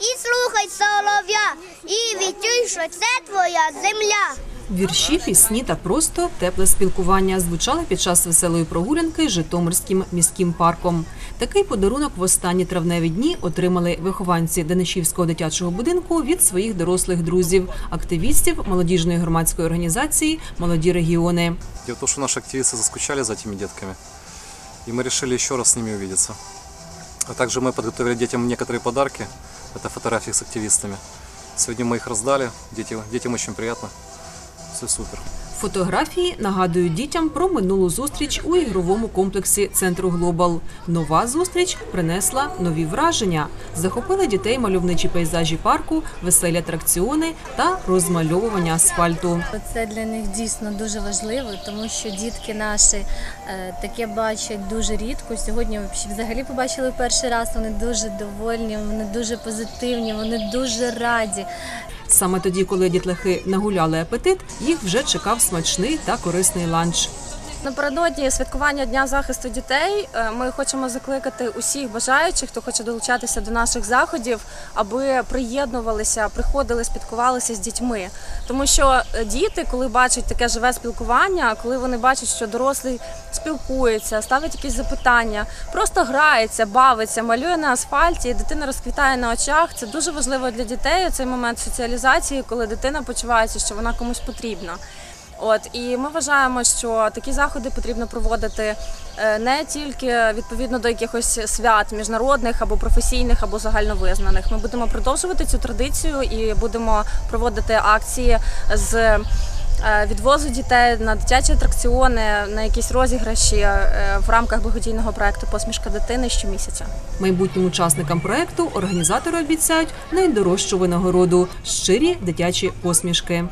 і слухай солов'я, і відчуй, що це твоя земля. Вірші, пісні та просто тепле спілкування звучали під час веселої прогулянки Житомирським міським парком. Такий подарунок в останні травневі дні отримали вихованці Денишівського дитячого будинку від своїх дорослих друзів, активістів молодіжної громадської організації Молоді регіони. Дело в том, что наши активисты заскучали за этими детками, и мы решили еще раз с ними увидеться. А также мы подготовили детям некоторые подарки. Это фотографии с активистами. Сегодня мы их раздали, дети, детям очень приятно. Все супер. Фотографії нагадують дітям про минулу зустріч у ігровому комплексі центру Глобал. Нова зустріч принесла нові враження. Захопили дітей мальовничі пейзажі парку, веселі атракціони та розмальовування асфальту. Це для них дійсно дуже важливо, тому що дітки наші е, таке бачать дуже рідко. Сьогодні взагалі побачили перший раз. Вони дуже довольні, вони дуже позитивні, вони дуже раді. Саме тоді, коли дітлахи нагуляли апетит, їх вже чекав смачний та корисний ланч. Напередодні святкування Дня захисту дітей е, ми хочемо закликати усіх бажаючих, хто хоче долучатися до наших заходів, аби приєднувалися, приходили, спілкувалися з дітьми. Тому що е, діти, коли бачать таке живе спілкування, коли вони бачать, що дорослий спілкується, ставить якісь запитання, просто грається, бавиться, малює на асфальті, дитина розквітає на очах. Це дуже важливо для дітей. Цей момент соціалізації, коли дитина почувається, що вона комусь потрібна. От і ми вважаємо, що такі заходи потрібно проводити е, не тільки відповідно до якихось свят міжнародних або професійних, або загальновизнаних. Ми будемо продовжувати цю традицію і будемо проводити акції з е, відвозу дітей на дитячі атракціони, на якісь розіграші е, в рамках благодійного проекту Посмішка дитини щомісяця. Майбутнім учасникам проекту організатори обіцяють найдорожчу винагороду щирі дитячі посмішки.